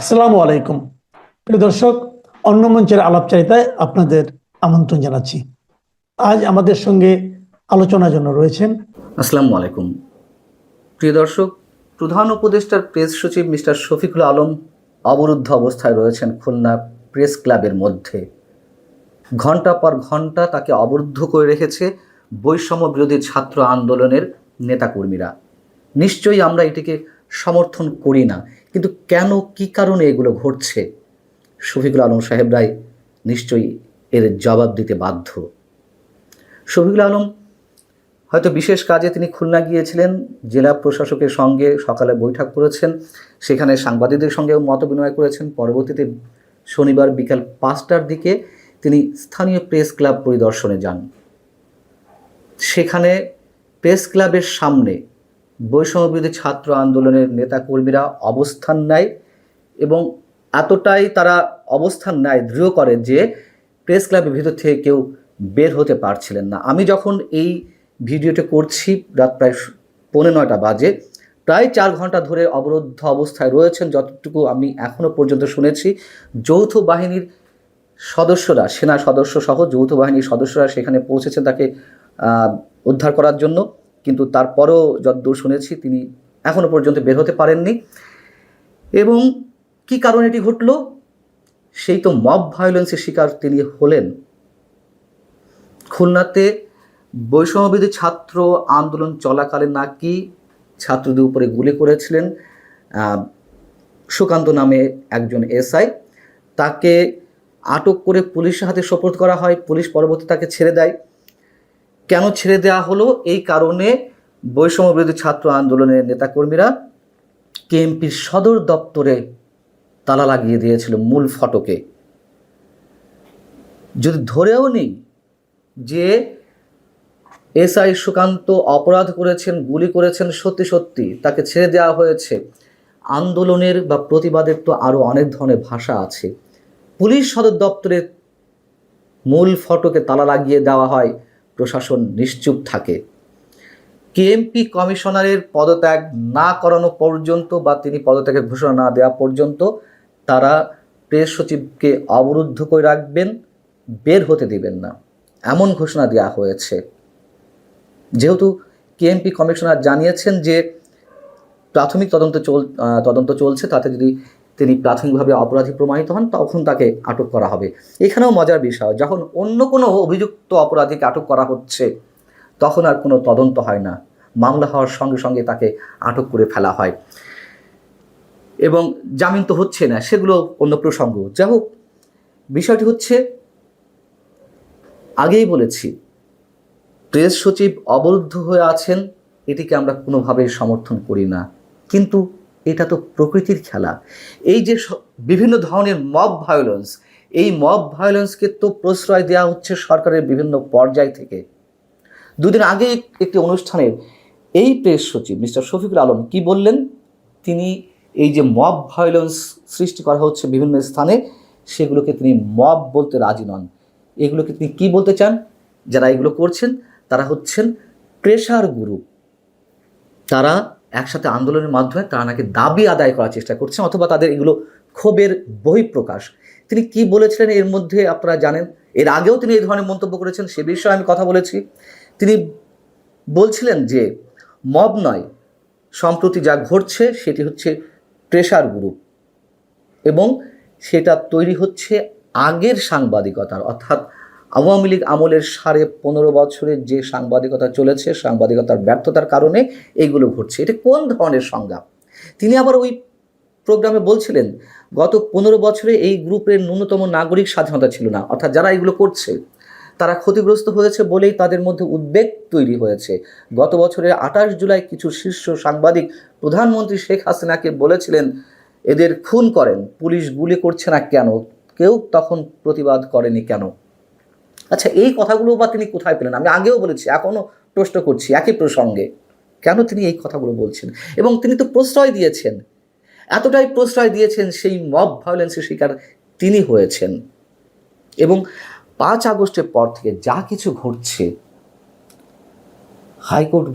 আসসালামু আলাইকুম। প্রিয় দর্শক, অন্য মঞ্চের আলাপচারিতায় আপনাদের আমন্ত্রণ জানাচ্ছি। আজ আমাদের সঙ্গে আলোচনার জন্য রয়েছেন আসসালামু আলাইকুম। প্রিয় দর্শক, প্রধান উপদেষ্টার প্রেস সচিব মিস্টার শফিকুল আলম অবরুদ্ধ অবস্থায় রয়েছেন খুলনা প্রেস ক্লাবের মধ্যে। ঘণ্টা পর ঘণ্টা তাকে অবরুদ্ধ করে রেখেছে বৈষম্য বিরোধী ছাত্র আন্দোলনের নেতাকর্মীরা। নিশ্চয়ই আমরা এটিকে সমর্থন করি না। কিন্তু কেন, কি কারণে এগুলো ঘটছে? শফিকুল আলম সাহেবরাই নিশ্চয়ই এর জবাব দিতে বাধ্য। শফিকুল আলম, হয়তো বিশেষ কাজে তিনি খুলনা গিয়েছিলেন, জেলা প্রশাসকের সঙ্গে সকালে বৈঠক করেছেন, সেখানে সাংবাদিকদের সঙ্গেও মত বিনিময় করেছেন। পরবর্তীতে শনিবার বিকাল পাঁচটার দিকে তিনি স্থানীয় প্রেস ক্লাব পরিদর্শনে যান। সেখানে প্রেস ক্লাবের সামনে বৈষম্যবিরোধী ছাত্র আন্দোলনের নেতাকর্মীরা অবস্থান নেয় এবং এতটাই তারা অবস্থান নেয়, দৃঢ় করে যে প্রেস ক্লাবের ভিতর থেকে কেউ বের হতে পারছিলেন না। আমি যখন এই ভিডিওটা করছি রাত প্রায় পৌনে নয়টা বাজে, প্রায় চার ঘণ্টা ধরে অবরুদ্ধ অবস্থায় রয়েছেন যতটুকু আমি এখনও পর্যন্ত শুনেছি। যৌথ বাহিনীর সদস্যরা, সেনা সদস্য সহ যৌথ বাহিনীর সদস্যরা সেখানে পৌঁছেছেন তাকে উদ্ধার করার জন্য। কিন্তু তারপরেও যতদূর শুনেছি তিনি এখনও পর্যন্ত বের হতে পারেননি। এবং কি কারণে এটি ঘটলো? সেই তো মব ভায়োলেন্সের শিকার তিনি হলেন। খুলনাতে বৈষম্যবিধি ছাত্র আন্দোলন চলাকালীন নাকি ছাত্রদের উপরে গুলি করেছিলেন সুকান্ত নামে একজন এসআই। তাকে আটক করে পুলিশের হাতে সোপর্দ করা হয়, পুলিশ পরবর্তী তাকে ছেড়ে দেয়। কেন ছেড়ে দেওয়া হলো? এই কারণে বৈষম্য বিরোধী ছাত্র আন্দোলনের নেতাকর্মীরা কেএমপির সদর দপ্তরে তালা লাগিয়ে দিয়েছিল মূল ফটকে। যদি ধরেও নিই যে এসআই সুকান্ত অপরাধ করেছেন, গুলি করেছেন, সত্যি সত্যি তাকে ছেড়ে দেওয়া হয়েছে, আন্দোলনের বা প্রতিবাদের তো আরও অনেক ধরনের ভাষা আছে। পুলিশ সদর দপ্তরের মূল ফটকে তালা লাগিয়ে দেওয়া হয় প্রশাসন নিশ্চুপ থাকে। কেএমপি কমিশনারের পদত্যাগ না করানো পর্যন্ত বা তিনি পদত্যাগের ঘোষণা না দেওয়া পর্যন্ত তারা প্রেস সচিবকে অবরুদ্ধ করে রাখবেন, বের হতে দিবেন না। এমন ঘোষণা দেওয়া হয়েছে। যেহেতু কেএমপি কমিশনার জানিয়েছেন যে প্রাথমিক তদন্ত চল তদন্ত চলছে, তাতে যদি তিনি প্রাথমিকভাবে অপরাধী প্রমাণিত হন, তখন তাকে আটক করা হবে। এখানেও মজার বিষয়, যখন অন্য কোনো অভিযুক্ত অপরাধীকে আটক করা হচ্ছে, তখন আর কোনো তদন্ত হয় না। মামলা হওয়ার সঙ্গে সঙ্গে তাকে আটক করে ফেলা হয়। এবং জামিন তো হচ্ছে না, সেগুলো অন্য প্রসঙ্গ। যাই হোক বিষয়টি হচ্ছে, আগেই বলেছি, প্রেস সচিব অবরুদ্ধ হয়ে আছেন, এটিকে আমরা কোনোভাবেই সমর্থন করি না। কিন্তু এটা তো প্রকৃতির খেলা। এই যে বিভিন্ন ধরনের মব ভায়োলেন্স এই মব ভায়োলেন্সকে তো প্রশ্রয় দেওয়া হচ্ছে সরকারের বিভিন্ন পর্যায় থেকে। দুদিন আগে একটি অনুষ্ঠানের এই প্রেস সচিব, মিস্টার শফিকুল আলম কি বললেন? তিনি এই যে মব ভায়োলেন্স সৃষ্টি করা হচ্ছে বিভিন্ন স্থানে, সেগুলোকে তিনি মব বলতে রাজি নন। এগুলোকে তিনি কি বলতে চান? যারা এগুলো করছেন, তারা হচ্ছেন প্রেশার গ্রুপ তারা একসাথে আন্দোলনের মাধ্যমে তারা নাকি দাবি আদায় করার চেষ্টা করছেন অথবা তাদের এগুলো ক্ষোভের বহিঃপ্রকাশ। তিনি কি বলেছিলেন এর মধ্যে আপনারা জানেন? এর আগেও তিনি এই ধরনের মন্তব্য করেছেন, সে বিষয়ে আমি কথা বলেছি। তিনি বলছিলেন যে, মব নয়, সম্প্রতি যা ঘটছে সেটি হচ্ছে প্রেশার গ্রুপ এবং সেটা তৈরি হচ্ছে আগের সাংবাদিকতার, অর্থাৎ আওয়ামী লীগ আমলের সাড়ে পনেরো বছরের যে সাংবাদিকতা চলেছে, সাংবাদিকতার ব্যর্থতার কারণে এইগুলো ঘটছে। এটা কোন ধরনের সংজ্ঞা তিনি আবার ওই প্রোগ্রামে বলছিলেন, গত পনেরো বছরে এই গ্রুপের ন্যূনতম নাগরিক স্বাধীনতা ছিল না, অর্থাৎ যারা এগুলো করছে, তারা ক্ষতিগ্রস্ত হয়েছে বলেই তাদের মধ্যে উদ্বেগ তৈরি হয়েছে। গত বছরের আঠাশ জুলাই কিছু শীর্ষ সাংবাদিক প্রধানমন্ত্রী শেখ হাসিনাকে বলেছিলেন, এদের খুন করেন, পুলিশ গুলি করছে না কেন? কেউ তখন প্রতিবাদ করেনি কেন? আচ্ছা এই কথাগুলো বা তিনি কোথায় পেলেন? আমি আগেও বলেছি, এখনও প্রশ্ন করছি, একই প্রসঙ্গে। কেন তিনি এই কথাগুলো বলছেন? এবং তিনি তো প্রশ্রয় দিয়েছেন। এতটাই প্রশ্রয় দিয়েছেন সেই মব ভায়োলেন্সের শিকার তিনি হয়েছেন। এবং পাঁচ আগস্টের পর থেকে যা কিছু ঘটছে, হাইকোর্ট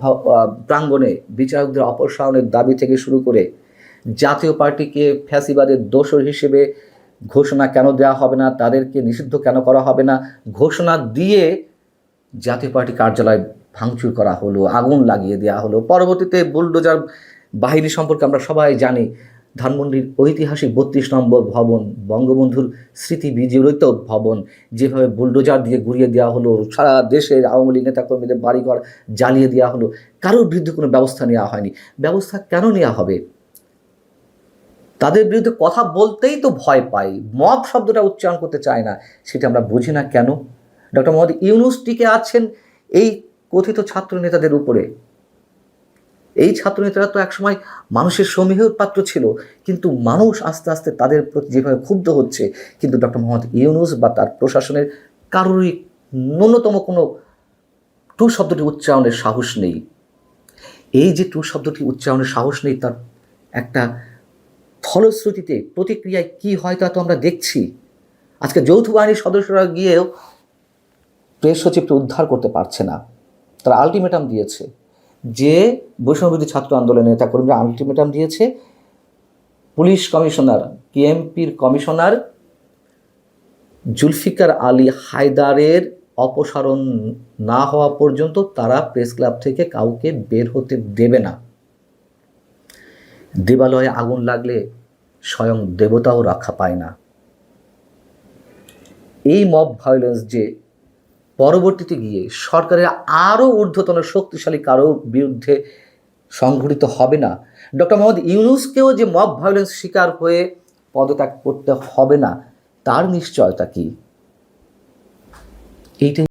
প্রাঙ্গণে বিচারকদের অপসারণের দাবি থেকে শুরু করে জাতীয় পার্টিকে ফ্যাসিবাদের দোষর হিসেবে ঘোষণা কেন দেওয়া হবে না? তাদেরকে নিষিদ্ধ কেন করা হবে না? ঘোষণা দিয়ে জাতীয় পার্টি কার্যালয় ভাঙচুর করা হলো, আগুন লাগিয়ে দেওয়া হলো। পরবর্তীতে বুলডোজার বাহিনী সম্পর্কে আমরা সবাই জানি, ধানমন্ডির ঐতিহাসিক বত্রিশ নম্বর ভবন, বঙ্গবন্ধুর স্মৃতি বিজড়িত ভবন, যেভাবে বুলডোজার দিয়ে ঘুরিয়ে দেওয়া হলো, সারা দেশের আওয়ামী লীগ নেতাকর্মীদের বাড়িঘর জ্বালিয়ে দেওয়া হলো। কারোর বিরুদ্ধে কোনো ব্যবস্থা নেওয়া হয়নি। ব্যবস্থা কেন নেওয়া হবে? তাদের বিরুদ্ধে কথা বলতেই তো ভয় পাই। মব শব্দটা উচ্চারণ করতে চায় না, সেটা আমরা বুঝি না কেন? ডক্টর মোহাম্মদ ইউনুস টিকে আছেন এই কথিত ছাত্র নেতাদের উপরে। এই ছাত্র নেতারা তো একসময় মানুষের সমীহের পাত্র ছিল, কিন্তু মানুষ আস্তে আস্তে তাদের প্রতি যেভাবে ক্ষুব্ধ হচ্ছে, কিন্তু ডক্টর মোহাম্মদ ইউনুস বা তার প্রশাসনের কারোরই ন্যূনতম কোনো টু শব্দটি উচ্চারণের সাহস নেই। এই যে টু শব্দটি উচ্চারণের সাহস নেই, তার একটা ফলশ্রুতিতে প্রতিক্রিয়ায় কি হয় তা তো আমরা দেখছি। আজকে যৌথ বাহিনীর সদস্যরা গিয়েও প্রেস সচিবকে উদ্ধার করতে পারছে না। তারা আলটিমেটাম দিয়েছে যে বৈষম্যবিরোধী ছাত্র আন্দোলনের নেতাকর্মীরা আলটিমেটাম দিয়েছে। পুলিশ কমিশনার, কেএমপির কমিশনার জুলফিকার আলী হায়দারের অপসারণ না হওয়া পর্যন্ত তারা প্রেস ক্লাব থেকে কাউকে বের হতে দেবে না। দেবালয়ে আগুন লাগলে স্বয়ং দেবতাও রক্ষা পায় না। এই মব ভায়োলেন্স যে পরবর্তীতে গিয়ে সরকারের আরও ঊর্ধ্বতন শক্তিশালী কারও বিরুদ্ধে সংঘটিত হবে না, ডক্টর মোহাম্মদ ইউনুসকেও যে মব ভায়োলেন্স শিকার হয়ে পদত্যাগ করতে হবে না, তার নিশ্চয়তা কি? এইটাই